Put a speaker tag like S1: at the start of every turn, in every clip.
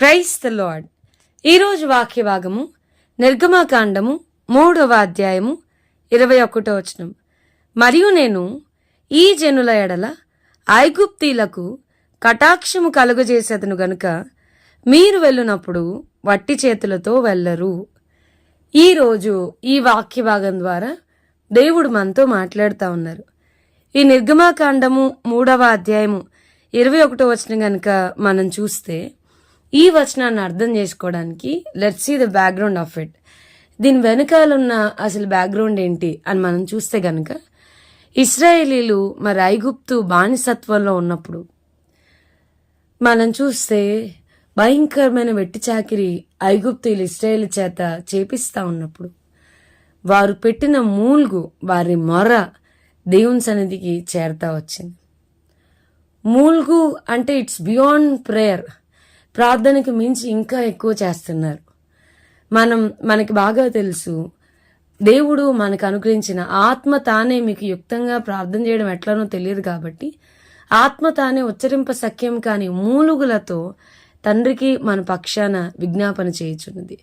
S1: Price the lord. ఈరోజు వాక్యభాగము నిర్గమాకాండము మూడవ అధ్యాయము ఇరవై ఒకటో వచనం. మరియు నేను ఈ జనుల ఎడల ఐగుప్తీలకు కటాక్షము కలుగజేసేదను గనుక మీరు వెళ్ళినప్పుడు వట్టి చేతులతో వెళ్ళరు. ఈరోజు ఈ వాక్యభాగం ద్వారా దేవుడు మనతో మాట్లాడుతూ ఉన్నారు. ఈ నిర్గమాకాండము మూడవ అధ్యాయము ఇరవై ఒకటో వచనం కనుక మనం చూస్తే ఈ వచనాన్ని అర్థం చేసుకోవడానికి let see the background of it దీని వెనకాల ఉన్న అసలు బ్యాక్గ్రౌండ్ ఏంటి అని మనం చూస్తే గనక ఇస్రాయేలీలు మరి ఐగుప్తు బానిసత్వంలో ఉన్నప్పుడు మనం చూస్తే భయంకరమైన వెట్టి చాకిరి ఐగుప్తులు ఇస్రాయేల్ చేత చేపిస్తా ఉన్నప్పుడు వారు పెట్టిన మూల్గు వారి మొర దేవుని సన్నిధికి చేరతా వచ్చింది. మూల్గు అంటే ఇట్స్ బియాండ్ ప్రేయర్ ప్రార్థనకు మించి ఇంకా ఎక్కువ చేస్తున్నారు. మనం మనకి బాగా తెలుసు దేవుడు మనకు అనుగ్రహించిన ఆత్మ తానే మీకు యుక్తంగా ప్రార్థన చేయడం ఎట్లనో తెలియదు కాబట్టి ఆత్మ తానే ఉచ్చరింప సఖ్యం కాని మూలుగులతో తండ్రికి మన పక్షాన విజ్ఞాపన చేయుచున్నది.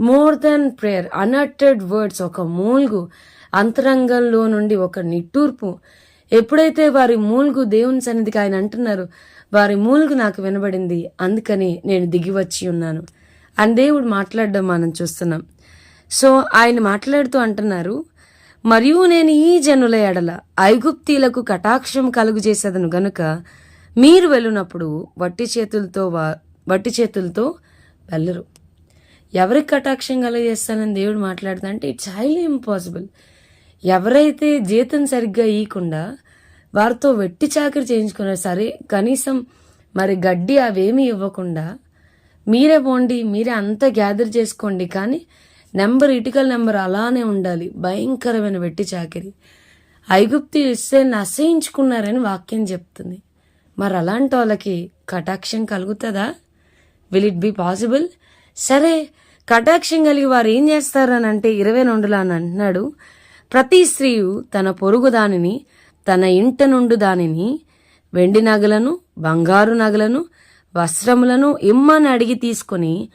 S1: More than prayer unuttered words ఒక మూల్గు అంతరంగంలో నుండి ఒక నిట్టూర్పు ఎప్పుడైతే వారి మూల్గు దేవుని సన్నిధికి ఆయన అంటున్నారు వారి మూల్గు నాకు వినబడింది అందుకని నేను దిగి వచ్చి ఉన్నాను. అని దేవుడు మాట్లాడడం మనం చూస్తున్నాం. సో ఆయన మాట్లాడుతూ అంటున్నారు మరియు నేను ఈ జనుల ఎడల ఐగుప్తీలకు కటాక్షం కలుగు చేసేదను గనుక మీరు వెళ్ళినప్పుడు వట్టి చేతులతో వా- వట్టి చేతులతో వెళ్ళరు. ఎవరికి కటాక్షం కలుగజేస్తానని దేవుడు మాట్లాడుతా అంటే ఇట్స్ హైలీ ఇంపాసిబుల్ ఎవరైతే జీతం సరిగ్గా ఇవ్వకుండా వారితో వెట్టి చాకరి చేయించుకున్నారు సరే కనీసం మరి గడ్డి అవేమీ ఇవ్వకుండా మీరే పోండి మీరే అంతా గ్యాదర్ చేసుకోండి కానీ నెంబర్ ఇటుకల నెంబర్ అలానే ఉండాలి. భయంకరమైన వెట్టి చాకరి. ఐగుప్తి ఇస్తే అసహించుకున్నారని వాక్యం చెప్తుంది. మరి అలాంటి వాళ్ళకి కటాక్షం కలుగుతుందా? విల్ ఇట్ బి పాసిబుల్ సరే కటాక్షం కలిగి వారు ఏం చేస్తారని అంటే ఇరవై రెండులో అని అంటున్నాడు. ప్రతి స్త్రీయు తన పొరుగు దానిని తన ఇంట నుండి దానిని వెండి నగలను బంగారు నగలను వస్త్రములను ఇమ్మని అడిగి తీసుకొని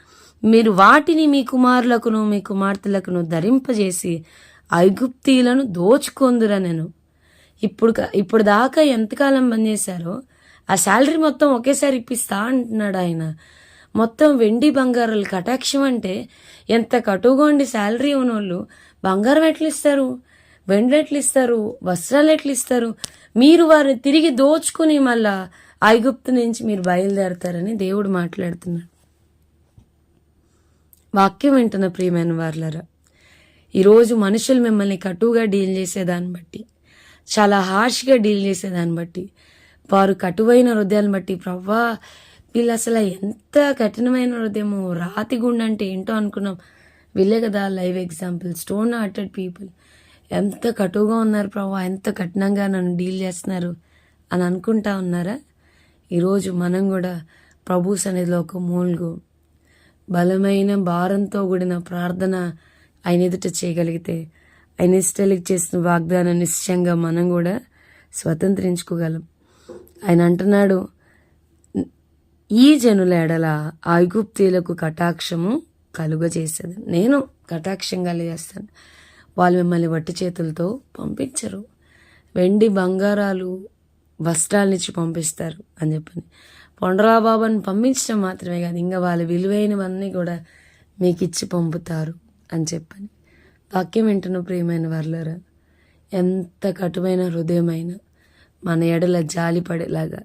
S1: మీరు వాటిని మీ కుమారులకును మీ కుమార్తెలకును ధరింపజేసి ఐగుప్తీలను దోచుకొందురనెను. ఇప్పుడు ఇప్పుడు దాకా ఎంతకాలం పనిచేశారో ఆ శాలరీ మొత్తం ఒకేసారి ఇప్పిస్తా అంటున్నాడు ఆయన. మొత్తం వెండి బంగారాలు కటాక్షం అంటే ఎంత కటువుగా ఉండి శాలరీ ఉన్నోళ్ళు బంగారం ఎట్లా ఇస్తారు ఇస్తారు వస్త్రాలు ఎట్లా ఇస్తారు మీరు వారిని తిరిగి దోచుకుని మళ్ళా ఐగుప్తు నుంచి మీరు బయలుదేరతారని దేవుడు మాట్లాడుతున్నాడు. వాక్యం వింటున్న ప్రియమైన వార్లరా ఈరోజు మనుషులు మిమ్మల్ని కటువుగా డీల్ చేసేదాన్ని బట్టి చాలా హార్ష్గా డీల్ చేసేదాన్ని బట్టి వారు కటువైన హృదయాన్ని బట్టి ప్రవ్వా వీళ్ళు అసలు ఎంత కఠినమైన హృదయము రాతి గుండె అంటే ఏంటో అనుకున్నాం. వీళ్ళే కదా live example stone hearted people. ఎంత కటువుగా ఉన్నారు ప్రభా ఎంత కఠినంగా నన్ను డీల్ చేస్తున్నారు అని అనుకుంటా ఉన్నారా? ఈరోజు మనం కూడా ప్రభు సన్నిధిలో ఒక మూల్గు బలమైన భారంతో కూడిన ప్రార్థన ఆయన ఎదుట చేయగలిగితే ఆయన ఇష్టలికి చేసిన వాగ్దానం నిశ్చయంగా మనం కూడా స్వతంత్రించుకోగలం. ఆయన అంటున్నాడు ఈ జనుల ఎడల ఐగుప్తీలకు కటాక్షము కలుగచేసేది నేను కటాక్షం కలిగేస్తాను వాళ్ళు మిమ్మల్ని వట్టి చేతులతో పంపించరు. వెండి బంగారాలు వస్త్రాలనిచ్చి పంపిస్తారు అని చెప్పని పొండరాబాబుని పంపించడం మాత్రమే కాదు ఇంకా వాళ్ళ విలువైనవన్నీ కూడా మీకు ఇచ్చి పంపుతారు అని చెప్పని వాక్యం వింటున్న ప్రియమైన వర్లరా ఎంత కటువైన హృదయమైన మన ఎడల జాలి పడేలాగా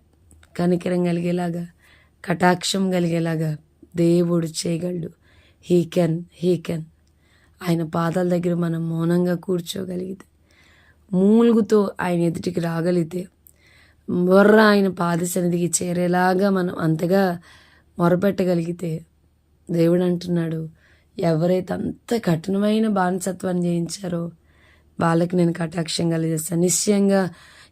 S1: కనికరం కలిగేలాగా కటాక్షం కలిగేలాగా దేవుడు చేయగలడు. హీ కెన్ హీ కెన్ ఆయన పాదాల దగ్గర మనం మౌనంగా కూర్చోగలిగితే మూలుగుతో ఆయన ఎదుటికి రాగలిగితే మొర్ర ఆయన పాదసన్నిధికి చేరేలాగా మనం అంతగా మొరపెట్టగలిగితే దేవుడు అంటున్నాడు ఎవరైతే అంత కఠినమైన బానిసత్వాన్ని చేయించారో వాళ్ళకి నేను కటాక్షం కలిగేస్తాను. నిశ్చయంగా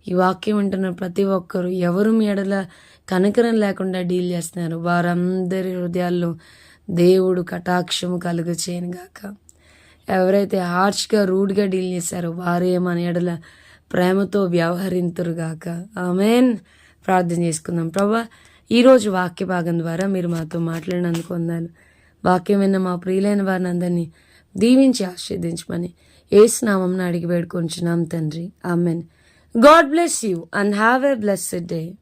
S1: ఈ వాక్యం వింటున్న ప్రతి ఒక్కరు ఎవరు మీ ఎడల కనకరం లేకుండా డీల్ చేస్తున్నారు? వారందరి హృదయాల్లో దేవుడు కటాక్షము కలుగు చేయను గాక. ఎవరైతే హార్ష్గా రూడ్గా డీల్ చేశారో వారే మన ఎడల ప్రేమతో వ్యవహరింతురుగాక ఆమెన్. ప్రార్థన చేసుకుందాం. ప్రభా ఈరోజు వాక్య భాగం ద్వారా మీరు మాతో మాట్లాడినందుకు వందాలు. వాక్యం విన్న మా ప్రియులైన వారిని అందరినీ దీవించి ఆశీర్దించమని ఏసునామం అడిగి వేడుకొంచున్నాం తండ్రి. Amen. God bless you and have a blessed day.